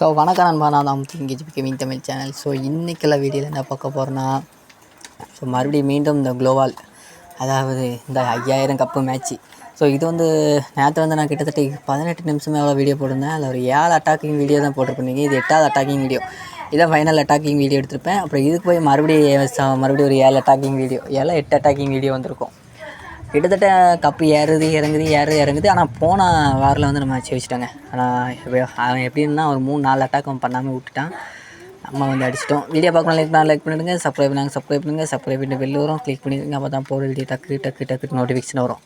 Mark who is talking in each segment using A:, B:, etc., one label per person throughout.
A: So வணக்கம் நண்பா. நான் தான் இங்கேஜி கேமிங் தமிழ் சேனல். ஸோ இன்றைக்குள்ள வீடியோவில் என்ன பார்க்க போகிறேன்னா ஸோ மறுபடியும் மீண்டும் இந்த குளோவால் அதாவது இந்த ஐயாயிரம் கப்பு மேட்ச்சு ஸோ இது வந்து நேற்று வந்து நான் கிட்டத்தட்ட பதினெட்டு நிமிஷமே எவ்வளோ வீடியோ போட்டிருந்தேன். அதில் ஒரு ஏழு அட்டாக்கிங் வீடியோ தான் போட்டிருப்பீங்க. இது எட்டாவது அட்டாக்கிங் வீடியோ இதான் ஃபைனல் அட்டாக்கிங் வீடியோ எடுத்திருப்பேன். அப்புறம் இதுக்கு போய் மறுபடியும் மறுபடியும் ஒரு ஏழு அட்டாக்கிங் வீடியோ ஏழு எட்டு அட்டாக்கிங் வீடியோ வந்திருக்கும். கிட்டத்தட்ட கப்பு ஏறுது இறங்குது ஏறுது இறங்குது. ஆனால் போன வாரில் வந்து நம்ம வச்சுட்டாங்க ஆனால் அவன் எப்படின்னா ஒரு மூணு நாலு அட்டாக் அவன் பண்ணாமல் விட்டுட்டான். நம்ம வந்து அடிச்சிட்டோம். வீடியோ பார்க்கணும் லைக் பண்ணால் லைக் பண்ணிடுங்க சப்ஸ்கிரைப் பண்ணாங்க சப்ஸ்கிரைப் பண்ணுங்கள் சப்ஸ்கிரைப் பண்ணிட்டு வெளில வரும் கிளிக் பண்ணிடுங்க அப்போ தான் போகிற டக்கு டக்கு டக்கு நோட்டிஃபிகேஷன் வரும்.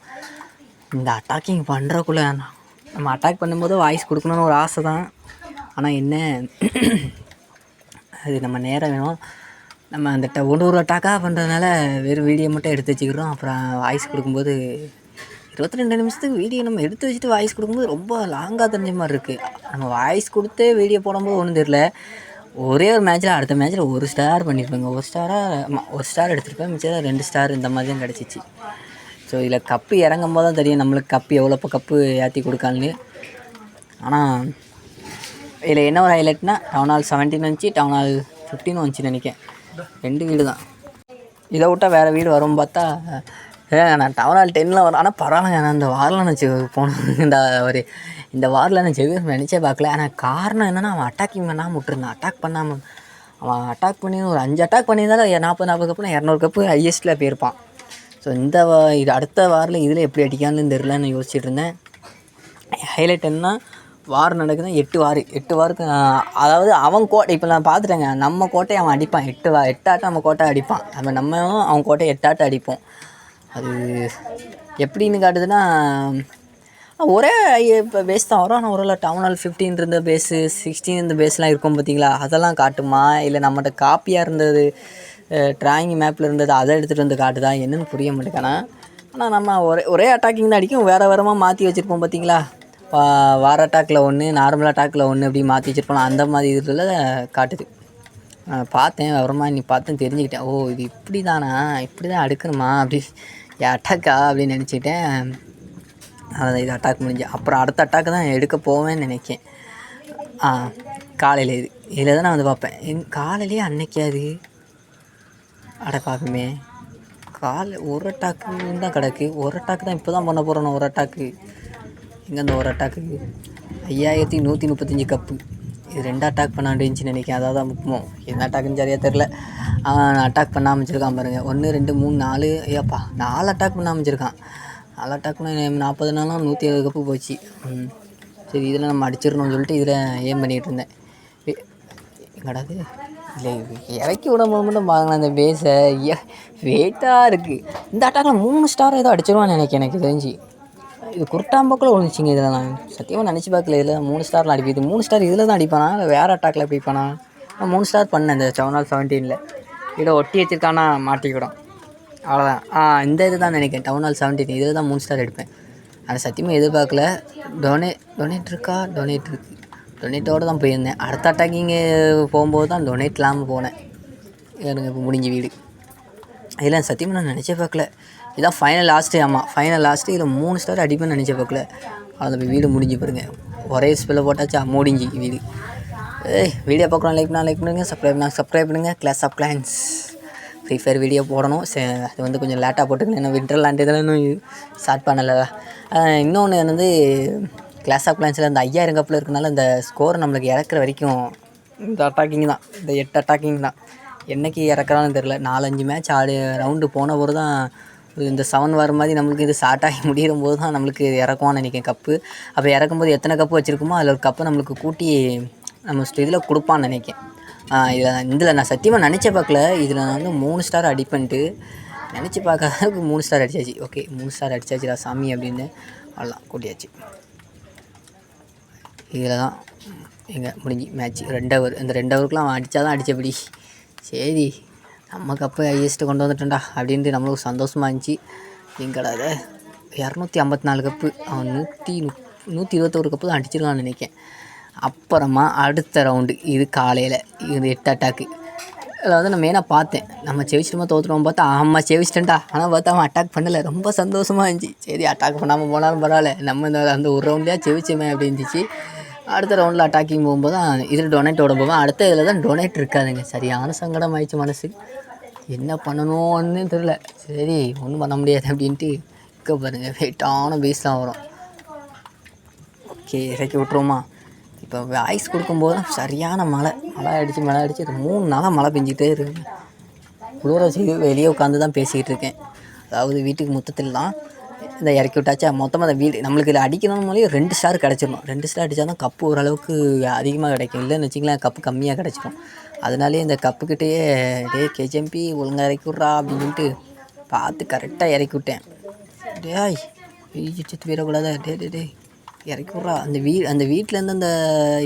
A: இந்த அட்டாக்கிங் பண்ணுறக்குள்ள நம்ம அட்டாக் பண்ணும்போது வாய்ஸ் கொடுக்கணும்னு ஒரு ஆசை தான் ஆனால் என்ன? அது நம்ம நேரம் வேணும். நம்ம அந்த ட- ஒன்று ஒரு டாக்கா பண்ணுறதுனால வெறும் வீடியோ மட்டும் எடுத்து வச்சுக்கிறோம். அப்புறம் வாய்ஸ் கொடுக்கும்போது இருபத்தி ரெண்டு நிமிஷத்துக்கு வீடியோ நம்ம எடுத்து வச்சுட்டு வாய்ஸ் கொடுக்கும்போது ரொம்ப லாங்காக தெரிஞ்ச மாதிரி இருக்குது நம்ம வாய்ஸ் கொடுத்தே வீடியோ போடும்போது ஒன்றும் தெரில ஒரே ஒரு மேட்ச்சில் அடுத்த மேட்ச்சில் ஒரு ஸ்டார் பண்ணியிருப்பேங்க ஒரு ஸ்டாராக ஒரு ஸ்டார் எடுத்திருப்பேன். மிச்சம் ரெண்டு ஸ்டார் இந்த மாதிரி தான் கிடச்சிச்சு. ஸோ இதில் கப்பு இறங்கும் போது தான் தெரியும் நம்மளுக்கு கப்பு எவ்வளோப்போ கப்பு ஏற்றி கொடுக்கான்னு ஆனால் இதில் என்ன ஒரு ஹைலைட்னா டவுன் ஹால் செவன்டீன் வந்துச்சு டவுன் ஹால் ஃபிஃப்டின் வந்துச்சு நினைக்கிறேன். ரெண்டு வீடு தான். இதை விட்டா வேறு வீடு வரும் பார்த்தா ஏ நான் டவுன் ஹால் டென்னில் வரும் ஆனால் பரவாயில்ல நான் இந்த வாரில் நான் போனேன் இந்த ஒரு இந்த வாரில் நான் ஜெவியர் நினச்சே பார்க்கல. ஆனால் காரணம் என்னென்னா அவன் அட்டாக்கிங் பண்ணாமல் விட்டுருந்தான். அட்டாக் பண்ணாமல் அவன் அட்டாக் பண்ணி ஒரு அஞ்சு அட்டாக் பண்ணியிருந்தாலும் நாற்பது நாற்பது கப்பு இரநூறு கப்பு ஹையஸ்ட்டில் போயிருப்பான். ஸோ இந்த வா- இது அடுத்த வாரில் இதில் எப்படி அடிக்கான்னு தெரிலன்னு யோசிச்சுட்டு இருந்தேன். ஹைலைட் என்ன வார் நடக்குது எட்டு வார் எட்டு வாருக்கு அதாவது அவன் கோட்டை இப்போ நான் பார்த்துட்டேங்க நம்ம கோட்டையை அவன் அடிப்பான் எட்டு வா எட்டாட்டம் நம்ம கோட்டை அடிப்பான். நம்ம நம்ம அவன் கோட்டையை எட்டாட்டம் அடிப்போம். அது எப்படின்னு காட்டுதுன்னா ஒரே இப்போ பேஸ் தான். வரும். ஆனால் ஒரு டவுன் ஹால் ஃபிஃப்டீன் இருந்த பேஸு சிக்ஸ்டீன் இருந்த பேஸ்லாம் இருக்கும் பார்த்தீங்களா அதெல்லாம் காட்டுமா? இல்லை நம்மகிட்ட காப்பியாக இருந்தது ட்ராயிங் மேப்பில் இருந்தது அதை எடுத்துகிட்டு வந்து காட்டுதா? என்னென்னு புரிய மாட்டேங்கானா ஆனால் நம்ம ஒரே ஒரே அட்டாக்கிங் தான் அடிக்கும். வேறு வேறமாக மாற்றி வச்சுருப்போம் பார்த்தீங்களா வார அட்டாக்கில் ஒன்று நார்மல் அட்டாக்கில் ஒன்று அப்படி மாற்றி வச்சுருப்போம் அந்த மாதிரி இதில் காட்டுது. பார்த்தேன் அப்புறமா நீ பார்த்தேன் தெரிஞ்சுக்கிட்டேன். ஓ இது இப்படி தானா இப்படி தான் அடுக்கணுமா? அப்படி அட்டாக்கா அப்படின்னு நினச்சிக்கிட்டேன். அதான் இது அட்டாக் முடிஞ்சு. அப்புறம் அடுத்த அட்டாக்கு தான் எடுக்க போவேன்னு நினைக்கேன். ஆ காலையில் இது. இதில் தான் நான் வந்து பார்ப்பேன். எங் காலையிலேயே அன்னைக்கே அது. அட பார்க்குமே காலை ஒரு அட்டாக்கு தான் கிடக்கு. ஒரு அட்டாக்கு தான் இப்போ தான் பண்ண போகிறோம் ஒரு அட்டாக்கு எங்கே அந்த ஒரு அட்டாக்கு ஐயாயிரத்தி நூற்றி முப்பத்தஞ்சு கப்பு இது ரெண்டு அட்டாக் பண்ணாண்டுச்சு நினைக்கிறேன். அதாவது தான் முக்கியம் என்ன அட்டாக்குன்னு சரியாக தெரில அட்டாக் பண்ண அமைச்சிருக்கான் பாருங்கள் ஒன்று ரெண்டு மூணு நாலு ஐயாப்பா நாலு அட்டாக் பண்ண அமைச்சிருக்கான் நாலு அட்டாக் பண்ண நாற்பது நாளும் நூற்றி எழுபது கப்பு போச்சு. ம். சரி இதில் நம்ம அடிச்சிடணும்னு சொல்லிட்டு இதில் ஏம் பண்ணிகிட்டு இருந்தேன். எங்கடாது எங்கடா இது? இல்லை இறக்கி விட போது மட்டும் பாருங்களேன் அந்த பேஸை வெயிட்டாக இருக்குது இந்த அட்டாக்கில் மூணு ஸ்டார் ஏதோ அடிச்சிருவான்னு எனக்கு எனக்கு தெரிஞ்சு. இது குருட்டாம்பக்கில் ஒழிச்சிங்க இதில் நான். சத்தியமாக நினச்சி பார்க்கல இதில் மூணு ஸ்டாரில் அடிக்குது மூணு ஸ்டார் இதில் தான் அடிப்பானா? இல்லை வேறு அட்டாக்கில் அடிப்பானா நான் மூணு ஸ்டார் பண்ணேன் இந்த செவன் ஆல் செவன்டீனில் இதை ஒட்டி வச்சிருக்கானா மாட்டிக்கிடும். அவ்வளோதான் ஆ இந்த இது தான் நினைக்கிறேன். டவுன் ஹால் செவன்டீன் இதில் தான் மூணு ஸ்டார் எடுப்பேன் அதை சத்தியமாக எதிர்பார்க்கல. டொனே டொனேட் இருக்கா? டொனேட் இருக்கு. டொனேட்டோடு தான் போயிருந்தேன். அடுத்த அட்டாக்கிங்கு போகும்போது தான் டொனேட் இல்லாமல் போனேன். எனக்கு இப்போ முடிஞ்ச வீடு. இதெல்லாம் சத்தியமாக நான் நினச்சே பார்க்கல. இதான் ஃபைனல் லாஸ்ட்டு ஆமாம் ஃபைனல் லாஸ்ட்டு இதில் மூணு ஸ்டார் அடிப்பேன்னு நினச்ச பார்க்கல. அதில் போய் வீடு முடிஞ்சு பாருங்க. ஒரே ஸ்பெல்ல போட்டாச்சா? முடிஞ்சு வீடு. ஏய் வீடியோ பார்க்குறோம் லைக் பண்ணால் லைக் பண்ணுங்கள் சப்ஸ்கிரைப் பண்ணால் சப்ஸ்கிரைப் பண்ணுங்கள் clash of clans free fire video போடணும். சே அது வந்து கொஞ்சம் லேட்டாக போட்டுக்கணும். ஏன்னா விண்டர்லாண்ட் இதெல்லாம் இன்னும் ஸ்டார்ட் பண்ணலை இன்னொன்று வந்து கிளாஸ் ஆஃப் கிளான்ஸில் இந்த ஐயாயிரம் கப்பில் இருக்கனால இந்த ஸ்கோர் நம்மளுக்கு இறக்குற வரைக்கும் இந்த அட்டாக்கிங் தான். இந்த எட்டு அட்டாக்கிங் தான். என்னைக்கு இறக்குறான்னு தெரில நாலஞ்சு மேட்ச் ஆடு ரவுண்டு போன போது தான் இந்த செவன் வர மாதிரி நம்மளுக்கு இது ஸ்டார்ட் ஆகி முடிகிற போது தான் நம்மளுக்கு இறக்கும்னு நினைக்கிறேன் கப்பு அப்போ இறக்கும்போது எத்தனை கப்பு வச்சுருக்கோமோ அதில் ஒரு கப்பு நம்மளுக்கு கூட்டி நம்ம இதில் கொடுப்பான்னு நினைக்கேன் இதில் இதில் நான் சத்தியமாக நினச்ச பார்க்கல. இதில் நான் வந்து மூணு ஸ்டார் அடிப்பேன்ட்டு நினச்சி பார்க்காத அளவுக்கு மூணு ஸ்டார் அடிச்சாச்சு. ஓகே மூணு ஸ்டார் அடித்தாச்சுடா சாமி அப்படின்னு அவ்வளோதான் கூட்டியாச்சு. இதில் தான் எங்கே முடிஞ்சு மேட்ச் ரெண்டு ஹவர் இந்த ரெண்டு ஹவருக்குலாம் அவன் அடித்தா தான் அடித்தபடி சரி நம்ம கப்பு ஹையஸ்ட்டு கொண்டு வந்துட்டோம்டா அப்படின்ட்டு நம்மளுக்கு சந்தோஷமாக இருந்துச்சு. எங்கடா இரநூத்தி ஐம்பத்தி நாலு கப்பு அவன் நூற்றி நூற்றி இருபத்தோரு கப்பு தான் அடிச்சிருக்கான்னு நினைக்கிறேன். அப்புறமா அடுத்த ரவுண்டு இது காலையில் இது எட்டு அட்டாக்கு அதில் வந்து நான் மெயினாக பார்த்தேன். நம்ம செவிச்சிட்டோமா தோற்றுறோம் பார்த்தா ஆமாம் செவிச்சிட்டேன்டா. ஆனால் பார்த்தா அவன் அட்டாக் பண்ணலை. ரொம்ப சந்தோஷமாக இருந்துச்சு. சரி அட்டாக் பண்ணாமல் போனாலும் பரவாயில்ல. நம்ம இந்த அந்த ஒரு ரவுண்ட்லேயே செவிச்சோமே அப்படி இருந்துச்சு. அடுத்த ரவுண்டில் அட்டாக்கிங் போகும்போது தான் இதில் டொனேட்டோட போவேன். அடுத்த இதில் தான் டொனேட் இருக்காதுங்க. சரியான சங்கடம் ஆயிடுச்சு மனசுக்கு. என்ன பண்ணணும்னு தெரில சரி ஒன்றும் பண்ண முடியாது அப்படின்ட்டு இருக்க பாருங்கள் வெயிட்டான பேஸ்லாம் வரும். ஓகே இறக்கி விட்ருவோமா இப்போ வாய்ஸ் கொடுக்கும்போது தான் சரியான மழை. மழை அடித்து மழை அடித்து இது மூணு நாளாக மழை பெஞ்சிக்கிட்டே இருக்குங்க குளிர செய்து வெளியே உட்காந்து தான் பேசிக்கிட்டு இருக்கேன். அதாவது வீட்டுக்கு மொத்தத்தில் தான் இந்த இறக்கி விட்டாச்சா? மொத்தமாக அந்த வீடு நம்மளுக்கு இதில் அடிக்கணும்னாலே ரெண்டு ஸ்டார் கிடச்சிடணும். ரெண்டு ஸ்டார் அடித்தா தான் கப்பு ஓரளவுக்கு அதிகமாக கிடைக்கும். இல்லைன்னு வச்சிங்களேன் கப்பு கம்மியாக கிடச்சிடும் அதனாலே இந்த கப்புக்கிட்டேயே டே கேஜம்பி ஒழுங்காக இறக்கி விட்றா அப்படின்னு சொல்லிட்டு பார்த்து கரெக்டாக இறக்கி விட்டேன். டேய் செத்து போயிடக்கூடாதா? டே டே டே இறக்கி விட்றா. அந்த வீ அந்த வீட்டிலேருந்து அந்த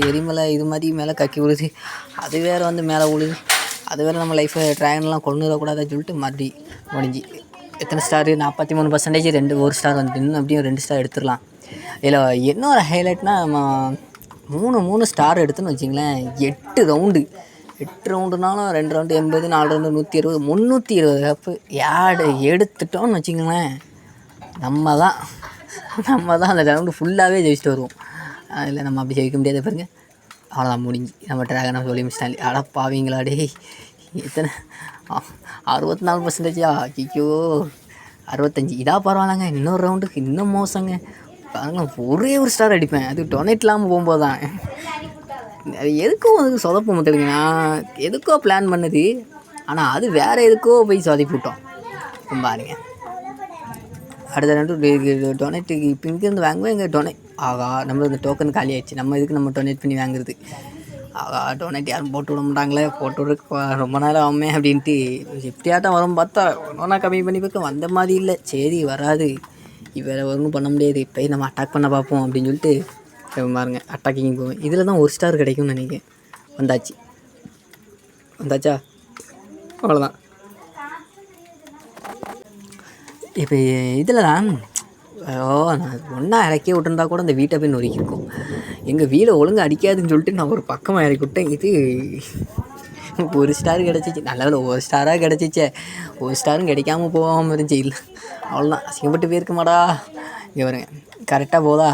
A: எரிமலை இது மாதிரி மேலே கக்கி விழுது. அது வேறு வந்து மேலே விழுது. அது வேறு நம்ம லைஃப்பை ட்ராகன்லாம் கொண்டு வரக்கூடாதுன்னு சொல்லிட்டு மறுபடி முடிஞ்சு. எத்தனை ஸ்டாரு நாற்பத்தி மூணு பர்சன்டேஜ் ரெண்டு ஒரு ஸ்டார் வந்து இன்னும் அப்படியும் ரெண்டு ஸ்டார் எடுத்துடலாம். இதில் இன்னொரு ஹைலைட்னால் ஹைலைட்னா நம்ம மூணு மூணு ஸ்டார் எடுத்துன்னு வச்சிங்களேன் எட்டு ரவுண்டு எட்டு ரவுண்டுனாலும் ரெண்டு ரவுண்டு எண்பது நாலு ரவுண்டு நூற்றி இருபது முந்நூற்றி இருபது கப்பு யாடு எடுத்துட்டோம்னு வச்சுக்கோங்களேன். நம்ம தான் நம்ம தான் அந்த ரவுண்டு ஃபுல்லாகவே ஜெயிச்சுட்டு வருவோம். இல்லை நம்ம அப்படி ஜெயிக்க முடியாது. பாருங்க. அவ்வளோதான் முடிஞ்சு. நம்ம ட்ராகனை சொல்லி முடிச்சிட்டாலே அட பாவீங்களா எத்தனை? அறுபத்தி நாலு பர்சன்டேஜா ஐயோ அறுபத்தஞ்சி. இதா பரவாயில்லங்க. இன்னொரு ரவுண்டுக்கு இன்னும் மோசங்க. பாருங்க ஒரே ஒரு ஸ்டார் அடிப்பேன். அது டொனேட் இல்லாமல் போகும்போது தான் அது எதுக்கோ அதுக்கு சொதப்ப மாட்டேங்க நான் எதுக்கோ பிளான் பண்ணுது. ஆனால் அது வேறு எதுக்கோ போய் சொதப்பி ரொம்ப பாருங்க. அடுத்த ரெண்டு டொனேட்டுக்கு இப்போ இங்கேருந்து வாங்குவோம் எங்கள் டொனேட் ஆகா நம்ம இந்த டோக்கன் காலி ஆயிடுச்சு. நம்ம இதுக்கு நம்ம டொனேட் பண்ணி வாங்குறது? ஆகா டொனேட் யாரும் போட்டு விட மாட்டாங்களே. போட்டு விட ரொம்ப நேரம் ஆகுமே அப்படின்ட்டு எப்படியாட்டம் வரும் பார்த்தா ஒன்றா கம்மி பண்ணி பார்க்க வந்த மாதிரி இல்லை. சரி வராது. இவரை ஒன்றும் பண்ண முடியாது. இப்போ நம்ம அட்டாக் பண்ண பார்ப்போம் அப்படின்னு சொல்லிட்டு இப்போ பாருங்க அட்டாக்கிங் போவேன். இதில் தான் ஒரு ஸ்டார் கிடைக்கும்னு நினைக்கிறேன். வந்தாச்சு. வந்தாச்சா? அவ்வளோதான் இப்போ இதில் தான் ஓ நான் ஒன்றா இறக்கி விட்டுருந்தா கூட அந்த வீட்டை போய் நொறுக்கியிருக்கோம். எங்கள் வீடை ஒழுங்காக அடிக்காதுன்னு சொல்லிட்டு நான் ஒரு பக்கமாக இறக்கி விட்டேன். இது ஒரு ஸ்டார் கிடச்சிச்சு. நல்ல ஒரு ஸ்டாராக கிடச்சிச்சே. ஒரு ஸ்டாரும் கிடைக்காம போகாமல் இருந்துச்சு. இல்லை அவ்வளோதான் அசிங்கப்பட்டு போயிருக்க மாடா இங்கே வருங்க கரெக்டாக போதா?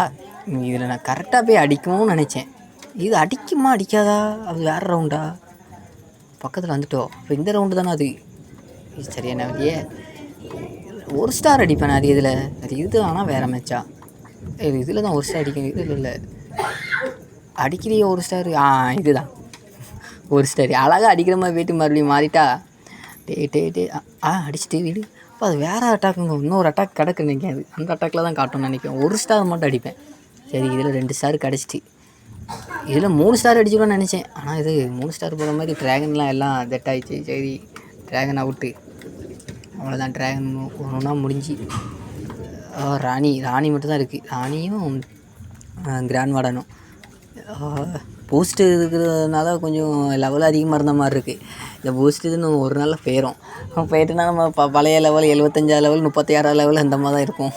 A: இதில் நான் கரெக்டாக போய் அடிக்குமோன்னு நினச்சேன். இது அடிக்குமா அடிக்காதா? அது வேறு ரவுண்டா பக்கத்தில் வந்துட்டோம் இப்போ இந்த ரவுண்டு தானே அது? சரியான வழியே ஒரு ஸ்டார் அடிப்பேன் அது இதில். அது இது ஆனால் வேறு மேட்சா இது இதில் தான் ஒரு ஸ்டார் அடிக்கணும். இதில் இல்லை அடிக்கிறியே ஒரு ஸ்டார் ஆ இதுதான். ஒரு ஸ்டார் அழகாக அடிக்கிற மாதிரி போயிட்டு மறுபடியும் மாறிட்டா. டே டே டே. ஆ, அடிச்சுட்டு வீடு. அப்போ அது வேறு அட்டாக்குங்க இன்னொரு அட்டாக் கிடக்கு நினைக்காது அந்த அட்டாக்கில் தான் காட்டும்னு நினைக்கிறேன். ஒரு ஸ்டார் மட்டும் அடிப்பேன். சரி இதில் ரெண்டு ஸ்டார் கிடச்சிட்டு இதில் மூணு ஸ்டார் அடிச்சுக்கணும்னு நினச்சேன். ஆனால் இது மூணு ஸ்டார் போகிற மாதிரி ட்ராகன்லாம் எல்லாம் செட் ஆகிடுச்சு சரி ட்ராகன் அவுட்டு அவ்வளோதான் ட்ராகன் ஒன்று ஒன்றா முடிஞ்சு ராணி ராணி மட்டும் தான் இருக்குது ராணியும் கிராண்ட் வார்டனும் பூஸ்ட்டு இருக்கிறதுனால கொஞ்சம் லெவல் அதிகமாக இருந்த மாதிரி இருக்குது இந்த பூஸ்ட் இது ஒரு நாளில் போயிடும் போயிட்டுனா நம்ம ப பழைய லெவல் எழுபத்தஞ்சா லெவல் முப்பத்தாறாம் லெவல் அந்த மாதிரி தான் இருக்கும்.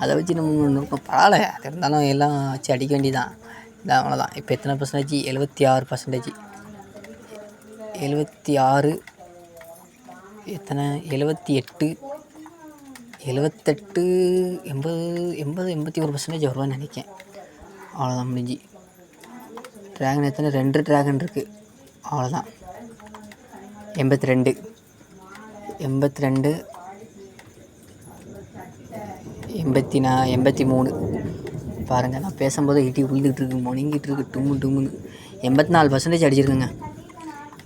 A: அதை வச்சு நம்ம ஒன்று பரவாயில்ல. அது இருந்தாலும் எல்லாம் வச்சு அடிக்க வேண்டியதான் இதான் அவ்வளோதான் இப்போ எத்தனை பர்சன்டேஜ் எழுபத்தி ஆறு பர்சன்டேஜ் எழுபத்தி ஆறு எத்தனை? எழுபத்தி எட்டு எழுபத்தெட்டு எண்பது எண்பது எண்பத்தி ஒரு பர்சன்டேஜ் வருவான்னு நினைக்கிறேன். அவ்வளோதான் முடிஞ்சு. ட்ராகன் எத்தனை? ரெண்டு ட்ராகன் இருக்குது அவ்வளோதான் எண்பத்தி ரெண்டு. எண்பத்தி ரெண்டு எண்பத்தி நா எண்பத்தி மூணு பாருங்கள் நான் பேசும்போது இட்டி விழுந்துட்டு இருக்கு முணங்கிட்டு இருக்கு டும்மு டும்முன்னு எண்பத்தி நாலு பர்சன்டேஜ் அடிச்சிருக்குங்க.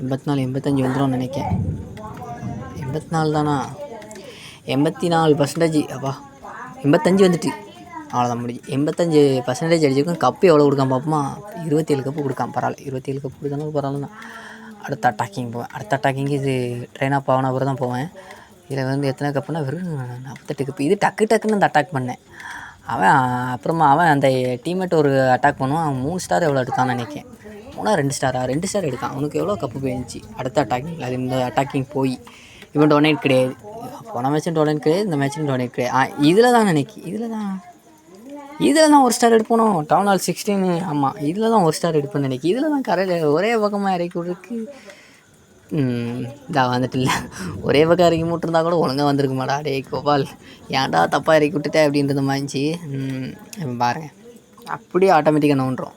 A: எண்பத்தி நாலு எண்பத்தஞ்சு வந்துடும் நினைக்கேன். எண்பத்தி நாலு தானா? எண்பத்தி நாலு பர்சன்டேஜ் அப்பா. எண்பத்தஞ்சு வந்துட்டு. அவ்வளோதான் முடிஞ்சு. எண்பத்தஞ்சு பர்சன்டேஜ் அடிச்சிருக்கோம். கப்பு எவ்வளோ கொடுக்காம பார்ப்போமா இருபத்தேழு கப்பு கொடுக்காம பரவாயில்ல. இருபத்தேழு கப்பு கொடுத்தாலும் பரவாயில்ல அடுத்த அட்டாக்கிங் போவேன். அடுத்த அட்டாக்கிங்கு இது ட்ரெயின் ஆஃப் ஆகின அப்புறம் தான் போவேன். இதில் வந்து எத்தனை கப்புனா வெறும் நாற்பத்தெட்டு கப்பு இது டக்கு டக்குன்னு அந்த அட்டாக் பண்ணேன். அவன் அப்புறமா அவன் அந்த டீம்மேட் ஒரு அட்டாக் பண்ணுவான். அவன் மூணு ஸ்டார் எவ்வளோ எடுத்தான்னு நினைக்கிறேன். மூணா ரெண்டு ஸ்டாரா ரெண்டு ஸ்டார் எடுத்தான். அவனுக்கு எவ்வளோ கப்பு போயிருந்துச்சு? அடுத்த அட்டாக்கிங் அது இந்த அட்டாக்கிங் போய். இவன் டொனேட் கிடையாது. போன மேட்சும் டொனேட் கிடையாது இந்த மேட்சும் டொனேட் கிடையாது. ஆ இதில் தான் நினைக்கி இதில் தான் இதில் தான் ஒரு ஸ்டார் எடுப்பணும் டவுன் ஹால் சிக்ஸ்டீன் ஆமாம் இதில் தான் ஒரு ஸ்டார் எடுப்பேன்னு நினைக்கி இதில் தான் கரையில் ஒரே பக்கமாக இறக்கி விட்ருக்கு இதா வந்துட்டு இல்லை ஒரே பக்கம் இறக்கி விட்டுருந்தா கூட ஒழுங்காக வந்திருக்க மாடா டேய் கோபால் ஏன்டா தப்பாக இறக்கி விட்டுட்டே அப்படின்றது மாதிரி இருந்துச்சு பாருங்க. அப்படியே ஆட்டோமேட்டிக்காக நோண்டுறோம்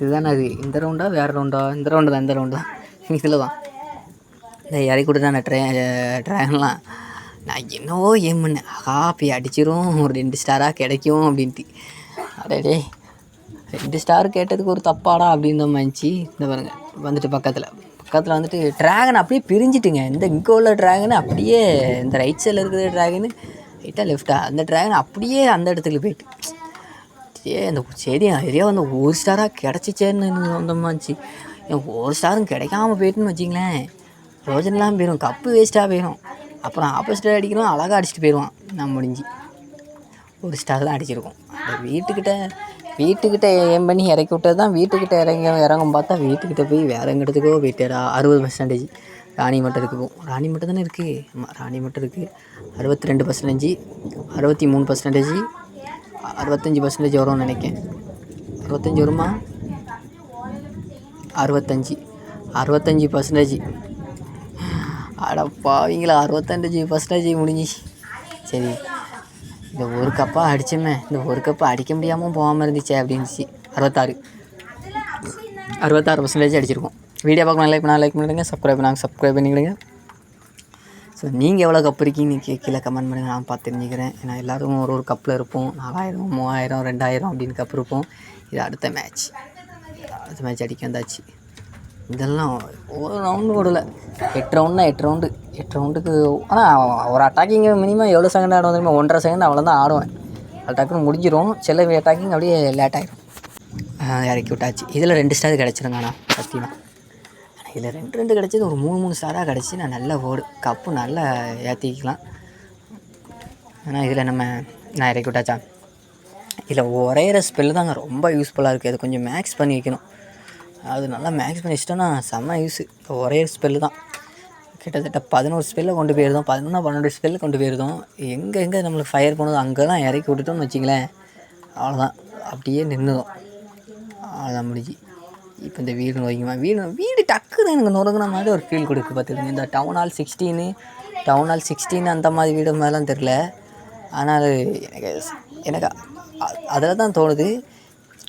A: இதுதானே அது? இந்த ரவுண்டா வேறு ரவுண்டா இந்த ரவுண்டு தான் இந்த ரவுண்டு தான். இதில் தான் இந்த இறக்கி கொடுத்தா ட்ரே ட்ராகன்லாம் நான் என்னவோ ஏம் பண்ணேன். ஆகா போய் அடிச்சிரும். ஒரு ரெண்டு ஸ்டாராக கிடைக்கும் அப்படின்ட்டு. அடே ரெண்டு ஸ்டார் கேட்டதுக்கு ஒரு தப்பாடா அப்படின்ற மாதிரிச்சு இந்த பாருங்க. வந்துட்டு பக்கத்தில். பக்கத்தில் வந்துட்டு ட்ராகன் அப்படியே பிரிஞ்சிட்டுங்க. இந்த இங்கே உள்ள ட்ராகன் அப்படியே இந்த ரைட் சைடில் இருக்கிற ட்ராகனு ரைட்டாக லெஃப்டா அந்த ட்ராகன் அப்படியே அந்த இடத்துக்கு போயிட்டு. ஏ அந்த சரி நிறையா வந்து ஒரு ஸ்டாராக கிடச்சிச்சேன்னு சொந்தமாச்சு ஒரு ஸ்டாரும் கிடைக்காம போயிட்டுன்னு வச்சிங்களேன் ரோஜன்லாம் போயிடும் கப்பு வேஸ்ட்டாக போயிடும் அப்புறம் ஆப்போசிட்டாக அடிக்கிறோம் அழகாக அடிச்சுட்டு போயிடுவான் நான் முடிஞ்சு. ஒரு ஸ்டார் தான் அடிச்சிருக்கோம். அந்த வீட்டுக்கிட்ட வீட்டுக்கிட்ட ஏம் பண்ணி இறக்கி விட்டது தான்? வீட்டுக்கிட்ட இறங்க இறங்கும் பார்த்தா வீட்டுக்கிட்ட போய் வேற எங்கிட்டத்துக்கோ போயிட்டாரா? அறுபது பர்சன்டேஜ் ராணி மட்டும் இருக்கு ராணி மட்டும் தானே இருக்குது ஆமாம் ராணி மட்டும் இருக்குது அறுபத்தி ரெண்டு பர்சன்டேஜ் அறுபத்தி மூணு பர்சன்டேஜ் அறுபத்தஞ்சி பர்சன்டேஜ் வரும்னு நினைக்கிறேன் அறுபத்தஞ்சி வருமா? அறுபத்தஞ்சி. அறுபத்தஞ்சி பர்சன்டேஜ் அடப்பாவிங்களா அறுபத்தஞ்சு பர்சன்டேஜ் முடிஞ்சிச்சு. சரி. இந்த ஒரு கப்பாக அடித்தோமே இந்த ஒரு கப்பு அடிக்க முடியாமல் போகாமல் இருந்துச்சே அப்படின்ச்சு அறுபத்தாறு. அறுபத்தாறு பர்சன்டேஜ் அடிச்சிருக்கோம். வீடியோ பார்க்கணும் லைக் பண்ணால் லைக் பண்ணிவிடுங்க சப்ஸ்கிரைப் பண்ணாங்க சப்ஸ்கிரைப் பண்ணிவிடுங்க ஸோ நீங்கள் எவ்வளோ கப் இருக்கீங்கன்னு கீ கீழே கமெண்ட் பண்ணுங்க. நான் பார்த்து தெரிஞ்சுக்கிறேன். ஏன்னா எல்லோரும் ஒரு ஒரு கப்பில் இருப்போம். நாலாயிரம் மூவாயிரம் ரெண்டாயிரம் அப்படின்னு கப் இருப்போம் இது அடுத்த மேட்ச் அடுத்த மேட்ச் அடிக்க வந்தாச்சு. இதெல்லாம் ஒரு ரவுண்டு ஓடல. எட்டு ரவுண்டுனா எட்டு ரவுண்டு எட்டு ரவுண்டுக்கு ஆனால் ஒரு அட்டாக்கிங் மினிமம் எவ்வளோ செகண்ட் ஆடுவோம் தெரியுமா? ஒன்றரை செகண்ட் அவ்வளோ தான் ஆடுவேன். அட்டாக்குன்னு முடிஞ்சிடும் முடிஞ்சிரும். சில அட்டாக்கிங் அப்படியே லேட் ஆகிடும் இறக்கி விட்டாச்சு. இதில் ரெண்டு ஸ்டார் கிடச்சிருங்கண்ணா சத்தியமாக ஆனால் இதில் ரெண்டு ரெண்டு கிடச்சது ஒரு மூணு மூணு ஸ்டாராக கிடச்சி நான் நல்லா ஓடு கப்பு நல்லா ஏற்றிக்கலாம் ஆனால் இதில் நம்ம நான் இறக்கி விட்டாச்சா? இதில் ஒரே ஸ்பெல்லு தாங்க ரொம்ப யூஸ்ஃபுல்லாக இருக்குது அது கொஞ்சம் மேக்ஸ் பண்ணி வைக்கணும். அது நல்லா மேக்ஸ் பண்ணி வச்சிட்டோன்னா செம்ம யூஸு ஒரே ஸ்பெல்லு தான். கிட்டத்தட்ட பதினோரு ஸ்பெல்லை கொண்டு போயிருந்தோம். பதினொன்று பன்னெண்டு ஸ்பெல்லில் கொண்டு போயிருந்தோம். எங்கே எங்கே நம்மளுக்கு ஃபயர் பண்ணுதோ அங்கே தான் இறக்கி விட்டுட்டோம்னு வச்சிங்களேன் அவ்வளோதான் அப்படியே நின்றுடும் அவ்வளோதான் முடிஞ்சு. இப்போ இந்த வீடு வைக்குமா வீடு வீடு டக்குன்னு எனக்கு நொறுங்கின மாதிரி ஒரு ஃபீல் கொடுக்கு பார்த்துக்கோங்க. இந்த town hall sixteen town hall sixteen அந்த மாதிரி வீடு மாதிரிலாம் தெரில ஆனால் எனக்கு எனக்கு அதில் தான் தோணுது.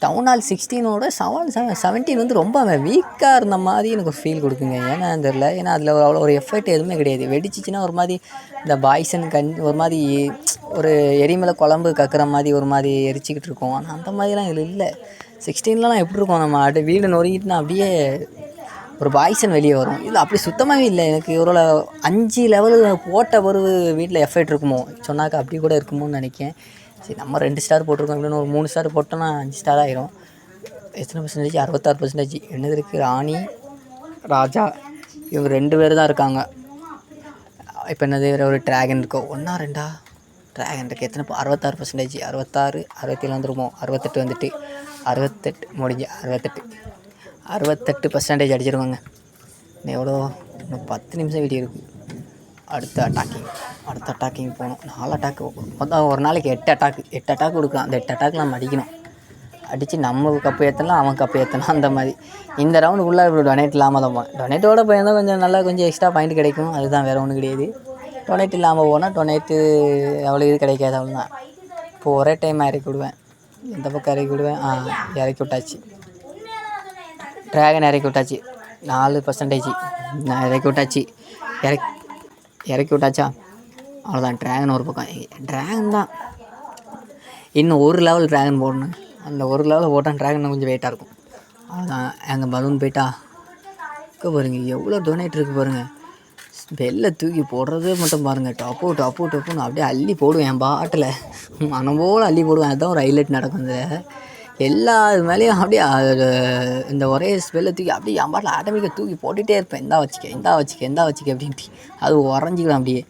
A: டவுன் ஹால் சிக்ஸ்டீனோட செவன் செவன் செவன்டீன் வந்து ரொம்ப வீக்காக இருந்த மாதிரி எனக்கு ஒரு ஃபீல் கொடுக்குங்க. ஏன்னா தெரில ஏன்னா அதில் அவ்வளோ ஒரு எஃபெக்ட் எதுவுமே கிடையாது. வெடிச்சிச்சின்னா ஒரு மாதிரி இந்த பாய்ஸன் கண் ஒரு மாதிரி ஒரு எரிமலை குழம்பு கக்குற மாதிரி ஒரு மாதிரி எரிச்சிக்கிட்டு இருக்கோம். ஆனால் அந்த மாதிரிலாம் இதில் இல்லை. சிக்ஸ்டீன்லாம் எப்படி இருக்கும் நம்ம? அடி வீடு நொறுங்கிட்டுனா அப்படியே ஒரு பாய்சன் வெளியே வரும். இல்லை அப்படி சுத்தமாகவே இல்லை. எனக்கு ஒரு அஞ்சு லெவலு போட்ட ஒரு வீட்டில் எஃபெக்ட் இருக்குமோ? சொன்னாக்கா அப்படி கூட இருக்குமோன்னு நினைக்கிறேன். சரி நம்ம ரெண்டு ஸ்டார் போட்டிருக்கோம் அப்படின்னு ஒரு மூணு ஸ்டார் போட்டோன்னா அஞ்சு ஸ்டார் ஆயிரும். எத்தனை பர்சன்டேஜ் அறுபத்தாறு பர்சன்டேஜ் என்னது இருக்குது ராணி ராஜா இவங்க ரெண்டு பேர் தான் இருக்காங்க. இப்போ என்னது? ஒரு ட்ராகன் இருக்கோ? ஒன்றா ரெண்டா? ட்ராகன் இருக்குது எத்தனை அறுபத்தாறு பர்சன்டேஜ் அறுபத்தாறு அறுபத்தேழு வந்துருமோ? அறுபத்தெட்டு வந்துட்டு. அறுபத்தெட்டு முடிஞ்சு அறுபத்தெட்டு. அறுபத்தெட்டு பர்சன்டேஜ் அடிச்சிருவாங்க. இன்னும் எவ்வளோ? இன்னும் பத்து நிமிஷம் வீடியோ இருக்குது அடுத்த அட்டாக்கிங் அடுத்த அட்டாக்கிங் போகணும். நாலு அட்டாக்கு மொத்தம் ஒரு நாளைக்கு எட்டு அட்டாக்கு எட்டு அட்டாக் கொடுக்கலாம். அந்த எட்டு அட்டாக் நம்ம அடிக்கணும் அடித்து நம்ம கப்பு ஏற்றலாம் அவன் கப்பு ஏற்றலாம் அந்த மாதிரி. இந்த ரவுண்டு இப்படி டொனேட் இல்லாமல் தான் போவேன். டொனேட்டோட போயிருந்தால் கொஞ்சம் நல்லா கொஞ்சம் எக்ஸ்ட்ரா பாயிண்ட் கிடைக்கும். அதுதான் வேறு ஒன்றும் கிடையாது. டொனேட் இல்லாமல் போனால் டொனேட்டு அவ்வளோ இது கிடைக்காது அவ்வளோ தான் இப்போ ஒரே டைம் இறக்கி விடுவேன். எந்த பக்கம் இறக்கி விடுவேன். ஆ இறக்கி விட்டாச்சு. ட்ராகன் இறக்கி விட்டாச்சு. நாலு பர்சன்டேஜ் நான் இறக்கி விட்டாச்சு. இறக்கி இறக்கி விட்டாச்சா? அவ்வளோதான் ட்ராகன் ஒரு பக்கம். ட்ராகன் தான். இன்னும் ஒரு லெவல் ட்ராகன் போடணும். அந்த ஒரு லெவலில் போட்டால் ட்ராகன் கொஞ்சம் வெயிட்டாக இருக்கும். அவ்வளோதான் எங்கள் பலூன் போயிட்டா இங்கே பாருங்கள் எவ்வளோ டொனேட் இருக்குது பாருங்கள் வெளில தூக்கி போடுறதே மட்டும் பாருங்கள் டப்பு டப்பு டப்புன்னு அப்படியே அள்ளி போடுவேன் என் பாட்டில். மனம் போல் அள்ளி போடுவேன். அதுதான் ஒரு ஹைலைட் நடக்கும் இந்த எல்லா இது மேலேயும் அப்படியே இந்த ஒரே ஸ்பெல்ல தூக்கி அப்படியே என் பாட்டில் ஆட்டோமேட்டிக்காக தூக்கி போட்டுகிட்டே இருப்பேன். இந்தா வச்சுக்க இந்தா வச்சுக்க இந்தா வச்சுக்க அப்படின்ட்டு. அது உறைஞ்சிக்கலாம் அப்படியே.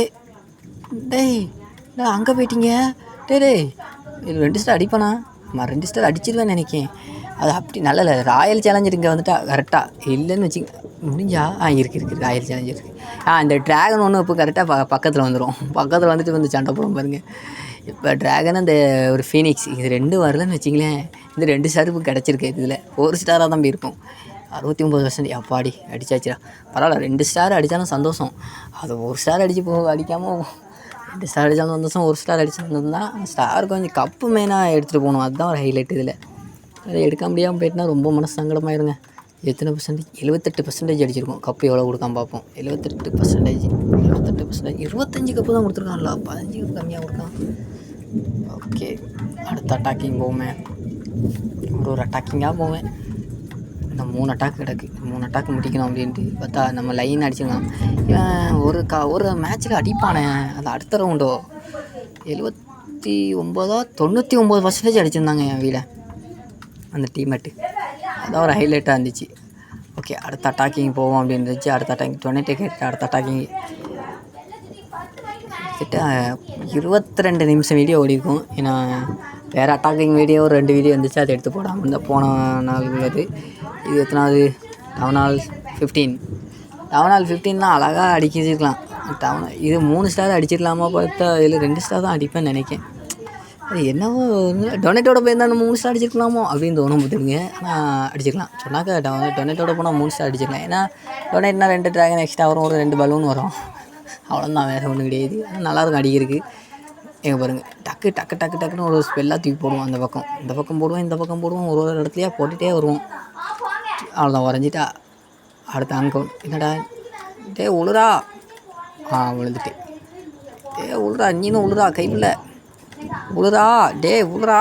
A: ஏ டேய் நான் அங்கே போயிட்டீங்க. டே டேய் இது ரெண்டு ஸ்டார் அடிப்பானா? நான் ரெண்டு ஸ்டார் அடிச்சிருவேன் நினைக்கேன். அது அப்படி நல்லல ராயல் சேலஞ்சர் இங்கே வந்துட்டா கரெக்டாக இல்லைன்னு வச்சுங்க முடிஞ்சா ஆ இருக்குது இருக்குது ராயல் சேலஞ்சர் இருக்குது ஆ இந்த ட்ராகன் ஒன்று இப்போ கரெக்டாக ப பக்கத்தில் வந்துடும் பக்கத்தில் வந்துட்டு வந்து சண்டை போடும் பாருங்கள் இப்போ ட்ராகன் அந்த ஒரு ஃபீனிக்ஸ் இது ரெண்டும் வரலன்னு வச்சிங்களேன். இந்த ரெண்டு ஸ்டார் இப்போ கிடச்சிருக்கு இதில். ஒரு ஸ்டாராக தான் போயிருப்போம். அறுபத்தி ஒம்பது பர்சன்ட் அப்பாடி அடிச்சாச்சுடா. பரவாயில்ல ரெண்டு ஸ்டார் அடித்தாலும் சந்தோஷம். அது ஒரு ஸ்டார் அடித்து போ அடிக்காமல் ரெண்டு ஸ்டார் அடித்தாலும் சந்தோஷம் ஒரு ஸ்டார் அடித்தாலும் தான் ஸ்டார் கொஞ்சம் கப்பு மெயினாக எடுத்துகிட்டு போகணும். அதுதான் ஒரு ஹைலைட் இதில். அதை எடுக்க முடியாமல் போயிட்டுனா ரொம்ப மனசு சங்கடமாயிருங்க எத்தனை பர்சன்டேஜ் எழுபத்தெட்டு பர்சன்டேஜ் அடிச்சிருக்கோம். கப்பு எவ்வளோ கொடுக்காம பார்ப்போம். எழுபத்தெட்டு பர்சன்டேஜ் எழுபத்தெட்டு பர்சன்டேஜ் இருபத்தஞ்சு கப்பு தான் கொடுத்துருக்கான்ல பதினஞ்சு கப்பு கம்மியாக கொடுக்கான் ஓகே அடுத்த அட்டாக்கிங் போவேன். ஒரு ஒரு அட்டாக்கிங்காக போவேன். இந்த மூணு அட்டாக் கிடக்கு. மூணு அட்டாக் முடிக்கணும் அப்படின்ட்டு பார்த்தா நம்ம லைன் அடிச்சிடலாம். இவன் ஒரு கா ஒரு மேட்ச்சில் அடிப்பானே. அது அடுத்த ரவுண்டோ எழுபத்தி ஒம்போதோ தொண்ணூற்றி ஒம்பது பர்சன்டேஜ் அடிச்சிருந்தாங்க என் வீட அந்த டீமேட்டு அதான் ஒரு ஹைலைட்டாக இருந்துச்சு. ஓகே அடுத்த அட்டாக்கிங் போவோம் அப்படின்னு இருந்துச்சு. அடுத்த அட்டாக்கிங் டொனேட்டே கேட்டு அடுத்த அட்டாக்கிங் கிட்ட இருபத்தி ரெண்டு நிமிஷம் வீடியோ ஓடிருக்கும். ஏன்னா வேறு அட்டாக்கிங் வீடியோ ஒரு ரெண்டு வீடியோ இருந்துச்சு. அதை எடுத்து போடாமல் இருந்தால் போன நாள் உள்ளது. இது எத்தனாவது டவுனால் ஃபிஃப்டீன் டவுனால் ஃபிஃப்டீன்லாம் அழகாக அடிக்கிச்சிருக்கலாம். டவுன் இது மூணு ஸ்டார் அடிச்சிடலாமா பார்த்தா இதில் ரெண்டு ஸ்டார் தான் அடிப்பேன்னு நினைக்கேன். அது என்னவோ டொனேட்டோட போயிருந்தா நம்ம மூணு ஸ்டார் அடிச்சிருக்கலாமோ அப்படின்னு தோணும் பார்த்துருங்க ஆனால் அடிச்சிக்கலாம் சொன்னாக்க டவுன் டொனேட்டோட போனால் மூணு ஸ்டார் அடிச்சிக்கலாம் ஏன்னா டொனேட்னா ரெண்டு ட்ராகன் எக்ஸ்ட்ரா வரும் ஒரு ரெண்டு பலூன் வரும். அவ்வளோதான் வேறு ஒன்றும் கிடையாது. ஆனால் நல்லாயிருக்கும் அடிக்கிறதுக்கு. எங்கே பாருங்கள் டக்கு டக்கு டக்கு டக்குன்னு ஒரு ஸ்பெல்லாக தூக்கி போடுவோம் அந்த பக்கம். இந்த பக்கம் போடுவோம் இந்த பக்கம் போடுவோம். ஒரு ஒரு இடத்துலையே போட்டுகிட்டே வருவோம். அவ்வளோதான் வரைஞ்சிட்டா அடுத்த அங்கே என்னடா டே உளுரா ஆ விழுந்துட்டு டே உளுரா நீனும் உளுரா கையில் உளுரா டே உளுரா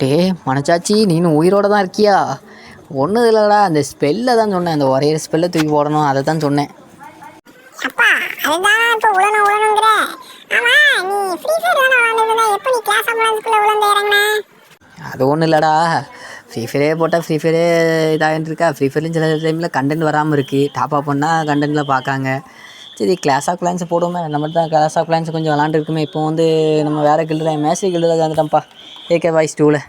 A: டே மனச்சாச்சி நீனும் உயிரோட தான் இருக்கியா ஒன்றும் இல்லைடா அந்த ஸ்பெல்லை தான் சொன்னேன் அந்த ஒரே ஸ்பெல்லை தூக்கி போடணும் அதை தான் சொன்னேன்
B: அப்பா அதுதான் இப்போ உழணும் உழணுங்கிற ஆமா நீ ஃப்ரீ ஃபயர் தானே விளாண்டுருந்தா எப்போ நீ கிளாஸ் அம்புலன்ஸ்குள்ளே உழந்து இறங்கின
A: அது ஒன்றும் இல்லைடா ஃப்ரீ ஃபயரே போட்டால் ஃப்ரீ ஃபயரே இதாகிட்டு இருக்கா ஃப்ரீ ஃபயர்லேயும் சில டைமில் கண்டென்ட் வராமல் இருக்குது டாப் அப் பண்ணால் கண்டென்ட்டில் பார்க்காங்க சரி கிளாஸ் ஆஃப் கிளான்ஸ் போடுவோமே. நம்ம தான் கிளாஸ் ஆஃப் கிளான்ஸ் கொஞ்சம் விளாண்டுருக்குமே. இப்போ வந்து நம்ம வேறு கில்டில் மேசி கில்டில் சேர்ந்துட்டோம்ப்பா. ஏகே வாய்ஸ் டூவில்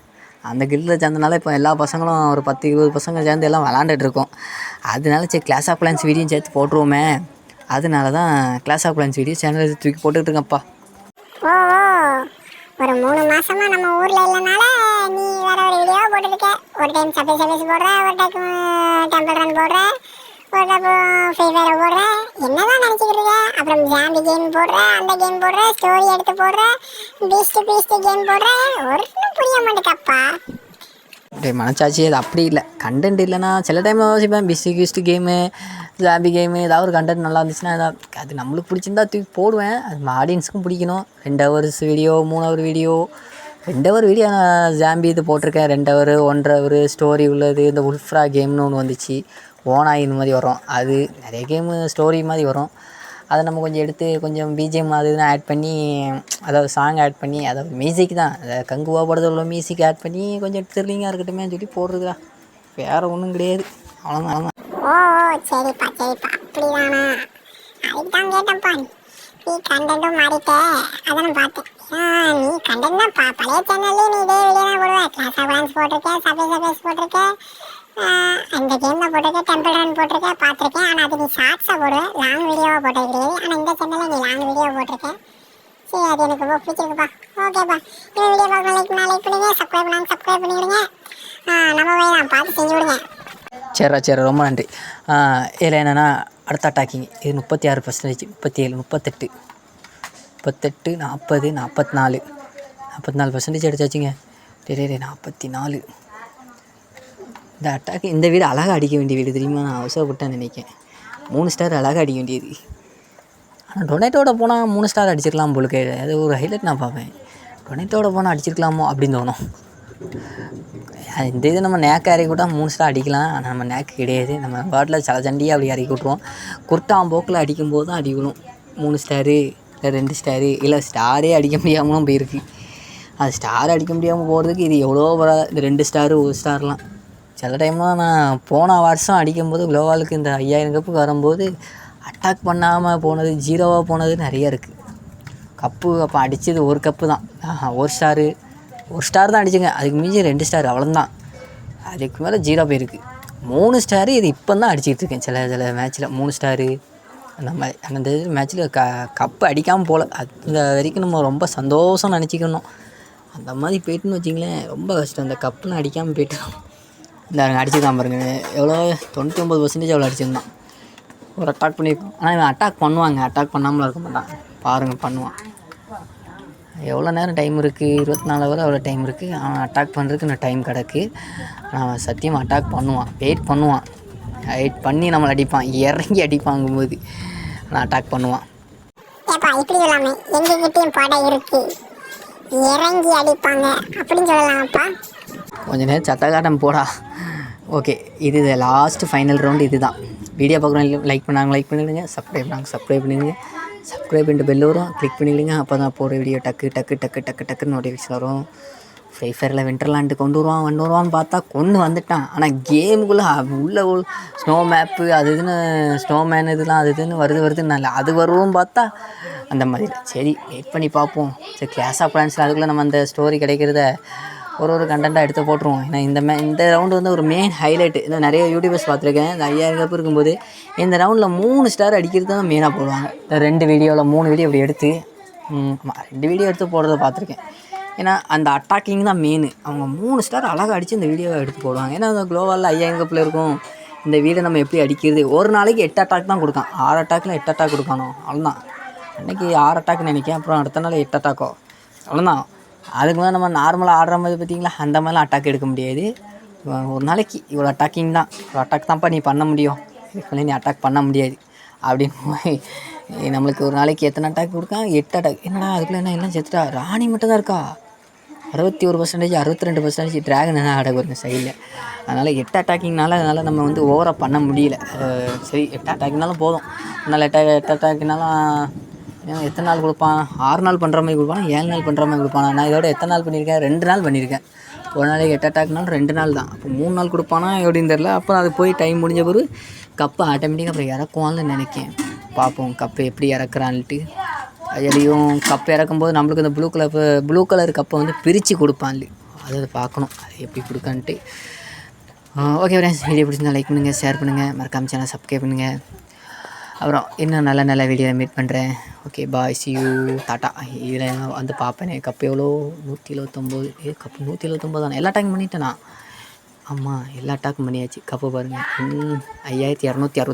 A: அந்த கில்டில் சேர்ந்தனால இப்போ எல்லா பசங்களும் ஒரு பத்து இருபது பசங்க சேர்ந்து எல்லாம் விளாண்டுட்டு இருக்கோம். அதனால சரி கிளாஸ் ஆஃப் கிளான்ஸ் வீடியோ சேர்த்து போட்டுருவோமே. அதனால தான் கிளாஸ் ஆஃப் கிளான்ஸ் வீடியோ சேனலில் தூக்கி போட்டுக்கிட்டு இருக்கேன்ப்பா.
B: ஒரு மூணு மாசமா நம்ம ஊர்ல இல்லைனால நீ வேற ஒரு வீடியோ போட்டுருக்க. ஒரு டைம் சபை சர்வீஸ் போடுற ஒரு டைம் டெம்பிள் ரன் போடுற ஒரு டைம் ஃப்ரீ ஃபயர் போடுற. என்னதான் நினச்சிக்கிட்டு இருக்க? அப்புறம் ஜாம்பி கேம் போடுற அந்த கேம் போடுற ஸ்டோரி எடுத்து போடுற பீஸ்ட் பீஸ்ட் கேம் போடுற ஒன்றும் புரிய மாட்டேக்கப்பா
A: டே மனச்சாச்சி அது அப்படி இல்லை. கண்டென்ட் இல்லைன்னா சில டைமில் யோசிப்பேன். பிஸ்டி கிஸ்ட் கேமு ஜாம்பி கேமு ஏதாவது ஒரு கண்டென்ட் நல்லா இருந்துச்சுன்னா ஏதாவது அது நம்மளுக்கு பிடிச்சிருந்தா தூக்கி போடுவேன். அது ஆடியன்ஸுக்கும் பிடிக்கணும். ரெண்டு ஹவர்ஸ் வீடியோ மூணு ஹவர் வீடியோ ரெண்டு ஹவர் வீடியோ நான் ஜாம்பி இது போட்டிருக்கேன். ரெண்டு ஹவர் ஒன்றரை ஹவர் ஸ்டோரி உள்ளது. இந்த உல்ஃப்ரா கேம்னு ஒன்று வந்துச்சு. ஓனாய் இந்த மாதிரி வரும். அது நிறைய கேமு ஸ்டோரி மாதிரி வரும். அதை நம்ம கொஞ்சம் எடுத்து கொஞ்சம் பிஜிஎம் அது இதுன்னு ஆட் பண்ணி அதாவது சாங் ஆட் பண்ணி அதாவது மியூசிக் தான். அதை கங்குவா படத்தில் உள்ள மியூசிக் ஆட் பண்ணி கொஞ்சம் த்ரில்லிங்காக இருக்கட்டுமே சொல்லி போடுறதுடா. வேறு ஒன்றும் கிடையாது. அவ்வளோதான் அவ்வளோதான்
B: ஓ ஓ சரிப்பா சரிப்பா. அப்படிதானா? அதுக்கு தான் கேட்டேன்ப்பா நீ கண்டென்ட்டும் மாறிட்ட. அதெல்லாம் பார்த்தேன். நீ கண்டென்ட் தான் பழைய சேனல்லே நீ இதே வீடியோ தான் போடுவ. கிளாஸ் ஆஃப் டான்ஸ் போட்டிருக்கேன் சபை சபைஸ் போட்டிருக்கேன் அந்த கேம் போட்டிருக்க டெம்பிள் ரன் போட்டிருக்க பார்த்துருக்கேன். ஆனால் அது நீ ஷார்ட்ஸாக போடு லாங் வீடியோவாக போட்டது கிடையாது. ஆனால் இந்த சேனலில் நீ லாங் வீடியோ போட்டிருக்கேன். சரி அது எனக்கு ரொம்ப பிடிச்சிருக்குப்பா. ஓகேப்பா இந்த வீடியோ பார்க்க லைக் பண்ணால் லைக் பண்ணுங்க. சப்ஸ்கிரைப் பண்ணாங்க சப்ஸ்கிரைப் பண்ணிவிடுங்க நம்ம போய் நான் பார்த்து செஞ்சு விடுங்க
A: சரிடா சரி ரொம்ப நன்றி. இதில் என்னென்னா அடுத்த அட்டாக்கிங் இது முப்பத்தி ஆறு பர்சன்டேஜ் முப்பத்தி ஏழு முப்பத்தெட்டு. முப்பத்தெட்டு நாற்பது நாற்பத்தி நாலு. நாற்பத்தி நாலு பர்சன்டேஜ் அடிச்சாச்சுங்க டே டே நாற்பத்தி நாலு. இந்த அட்டாக் இந்த வீடு அழகாக அடிக்க வேண்டிய வீடு தெரியுமா? நான் அவசரப்பட்டேன்னு நினைக்கிறேன். மூணு ஸ்டார் அழகாக அடிக்க வேண்டியது. ஆனால் டொனேட்டோட போனால் மூணு ஸ்டார் அடிச்சிருக்கலாம் போலுக்கு அது ஒரு ஹைலைட் நான் பார்ப்பேன். டொனேட்டோட போனால் அடிச்சிருக்கலாமோ அப்படின்னு தோணும். இந்த இது நம்ம நேக்கு இறக்கி விட்டால் மூணு ஸ்டார் அடிக்கலாம். ஆனால் நம்ம நேக்கு கிடையாது. நம்ம பாட்டில் சில சண்டியாக அப்படி இறக்கி விட்ருவோம் குர்ட்டாம் போக்கில் அடிக்கும்போது தான் அடிக்கணும். மூணு ஸ்டாரு இல்லை ரெண்டு ஸ்டாரு இல்லை ஸ்டாரே அடிக்க முடியாமலும் போயிருக்கு. அது ஸ்டார் அடிக்க முடியாமல் போகிறதுக்கு இது எவ்வளோ வராது. இந்த ரெண்டு ஸ்டாரு ஒரு ஸ்டார்லாம் சில டைம்லாம் நான் போன வருஷம் அடிக்கும்போது குளோவாலுக்கு இந்த ஐயாயிரம் கப்புக்கு வரும்போது அட்டாக் பண்ணாமல் போனது ஜீரோவாக போனது நிறைய இருக்குது கப்பு அப்போ அடித்தது ஒரு கப்பு தான். ஒரு ஸ்டாரு ஒரு ஸ்டார் தான் அடிச்சுங்க. அதுக்கு மிஞ்சி ரெண்டு ஸ்டார் அவ்வளோதான் அதுக்கு மேலே ஜீரோ போயிருக்கு. மூணு ஸ்டாரு இது இப்போ தான் அடிச்சிட்டு இருக்கேன். சில சில மேட்ச்சில் மூணு ஸ்டாரு அந்த மாதிரி அந்த மேட்ச்சில் க கப்பு அடிக்காமல் போகல அந்த வரைக்கும் நம்ம ரொம்ப சந்தோஷம் நினச்சிக்கணும். அந்த மாதிரி போயிட்டுன்னு வச்சிங்களேன் ரொம்ப கஷ்டம். இந்த கப்புலாம் அடிக்காமல் போயிட்டோம். இந்த அடிச்சிருக்கான் பாருங்க. எவ்வளோ? தொண்ணூற்றி ஒம்பது பர்சன்டேஜ் அவ்வளோ அடிச்சிருந்தான். ஒரு அட்டாக் பண்ணியிருக்கோம் ஆனால் இவன் அட்டாக் பண்ணுவாங்க. அட்டாக் பண்ணாமல் இருக்க மாட்டான். பாருங்கள் பண்ணுவான். எவ்வளோ நேரம் டைம் இருக்குது இருபத்தி நாலு ஹவர் அவ்வளோ டைம் இருக்குது அவன் அட்டாக் பண்ணுறதுக்கு இன்னும் டைம் கிடக்கு. அவன் சத்தியமாக அட்டாக் பண்ணுவான். வெயிட் பண்ணுவான். வெயிட் பண்ணி நம்மளை அடிப்பான். இறங்கி அடிப்பாங்கும்போது நான் அட்டாக் பண்ணுவான்.
B: ஏப்பா இப்படி சொல்லாம எங்ககிட்டயும் படை இருக்கு. இறங்கி அடிப்பாங்க. அப்படின்னு சொல்லலாம்ப்பா?
A: கொஞ்ச நேரம் சத்தக்காட்டம் போடா. ஓகே இது லாஸ்ட்டு ஃபைனல் ரவுண்டு இது தான் வீடியோ பார்க்குறோம் லைக் பண்ணாங்க லைக் பண்ணிவிடுங்க சப்ஸ்கிரைப் பண்ணாங்க சப்ஸ்கிரைப் பண்ணிவிடுங்க சப்ஸ்கிரைப் பண்ணிட்டு பெல் வரும் கிளிக் பண்ணிவிடுங்க அப்போ தான் போகிற வீடியோ டக்கு டக்கு டக்கு டக்கு டக்குன்னு நோட்டிஃபிகேஷன் வரும். ஃப்ரீ ஃபயரில் விண்டர்லாண்டு கொண்டு வருவான் கொண்டு வருவான்னு பார்த்தா கொண்டு வந்துட்டான். ஆனால் கேமுக்குள்ளே உள்ள ஸ்னோ மேப்பு அது இதுன்னு ஸ்னோமேன் இதெல்லாம் அது இதுன்னு வருது வருதுன்னு அது வருவோம் பார்த்தா அந்த மாதிரி. சரி வெயிட் பண்ணி பார்ப்போம். சரி கிளாஸ் ஆஃப் பிளான்ஸில் அதுக்குள்ளே நம்ம அந்த ஸ்டோரி கிடைக்கிறத ஒரு ஒரு கண்டென்ட்டாக எடுத்து போட்டுருவோம். ஏன்னா இந்த மே இந்த ரவுண்டு வந்து ஒரு மெயின் ஹைலைட்டு இந்த நிறைய யூடியூபர்ஸ் பார்த்துருக்கேன். இந்த ஐயாயிரம் கப் இருக்கும்போது இந்த ரவுண்டில் மூணு ஸ்டார் அடிக்கிறது தான் மெயினாக போடுவாங்க. இந்த ரெண்டு வீடியோவில் மூணு வீடியோ இப்படி எடுத்து ஆமாம் ரெண்டு வீடியோ எடுத்து போடுறத பார்த்துருக்கேன். ஏன்னா அந்த அட்டாக்கிங் தான் மெயின் அவங்க மூணு ஸ்டார் அழகாக அடித்து இந்த வீடியோவை எடுத்து போடுவாங்க. ஏன்னா அந்த குளோவாலில் ஐயாயிரம் கப்பில் இருக்கும். இந்த வீடை நம்ம எப்படி அடிக்கிறது? ஒரு நாளைக்கு எட்டு அட்டாக் தான் கொடுக்கான். ஆறு அட்டாக்கில் எட்டு அட்டாக் கொடுக்கணும் அவ்வளோதான் அன்றைக்கி ஆறு அட்டாக் நினைக்கிறேன். அப்புறம் அடுத்த நாள் எட்டு அட்டாக்கோ அவ்வளோதான் அதுக்கு மேலே நம்ம நார்மலாக ஆடுற மாதிரி பார்த்தீங்களா அந்த மாதிரிலாம் அட்டாக் எடுக்க முடியாது. ஒரு நாளைக்கு இவ்வளோ அட்டாக்கிங் தான். இவ்வளோ அட்டாக் தான்ப்பா நீ பண்ண முடியும். இதுக்கு நீ அட்டாக் பண்ண முடியாது. அப்படின்னு நம்மளுக்கு ஒரு நாளைக்கு எத்தனை அட்டாக் கொடுக்கான் எட்டு அட்டாக் என்னடா அதுக்குள்ளே என்ன எல்லாம் செத்துட்டா? ராணி மட்டும் தான் இருக்கா? அறுபத்தி ஒரு பர்சன்டேஜ் அறுபத்தி ரெண்டு பர்சன்டேஜ் ட்ராகன் தான் அடகு வருங்க சைடில் அதனால் எட்டு அட்டாக்கிங்னால அதனால் நம்ம வந்து ஓவராக பண்ண முடியல. சரி எட்டு அட்டாக்கினாலும் போதும். அதனால் எட்ட எட்டு அட்டாக்கினாலும் ஏன் எத்தனை நாள் கொடுப்பான்? ஆறு நாள் பண்ணுற மாதிரி கொடுப்பானா? ஏழு நாள் பண்ணுற மாதிரி கொடுப்பானா? நான் இதோட எத்தனை நாள் பண்ணியிருக்கேன்? ரெண்டு நாள் பண்ணியிருக்கேன். ஒரு நாளைக்கு எட்டு அட்டாக்னால் ரெண்டு நாள் தான். அப்போ மூணு நாள் கொடுப்பானா? எப்படின்னு தெரில அப்புறம் அது போய் டைம் முடிஞ்ச பிறகு கப்பை ஆட்டோமேட்டிக்காக அப்புறம் இறக்குவான்னு நினைக்கேன். பார்ப்போம் கப்பை எப்படி இறக்குறான்ட்டு அதுலேயும் கப் இறக்கும்போது நம்மளுக்கு இந்த ப்ளூ கலர் ப்ளூ கலர் கப்பை வந்து பிரித்து கொடுப்பான்லி. அதை அதை பார்க்கணும். அது எப்படி கொடுக்கான்ட்டு. ஓகே ஃப்ரெண்ட்ஸ் வீடியோ பிடிச்சிருந்தா லைக் பண்ணுங்கள் ஷேர் பண்ணுங்கள் மறக்காமல் சேனல் சப்ஸ்கிரைப் பண்ணுங்கள் அப்புறம் இன்னும் நல்ல நல்ல வீடியோ மீட் பண்ணுறேன் okay bye see you tata இதில் வந்து பார்ப்பேனே கப் எவ்வளோ? நூற்றி எழுபத்தொம்போது ஏ கப்பு நூற்றி எழுபத்தொம்போது தானே? எல்லா டாக் பண்ணிட்டேனா? ஆமாம் எல்லா டாக் பண்ணியாச்சு. கப்பு பாருங்கள் ஐயாயிரத்தி இரநூத்தி அறுபத்தி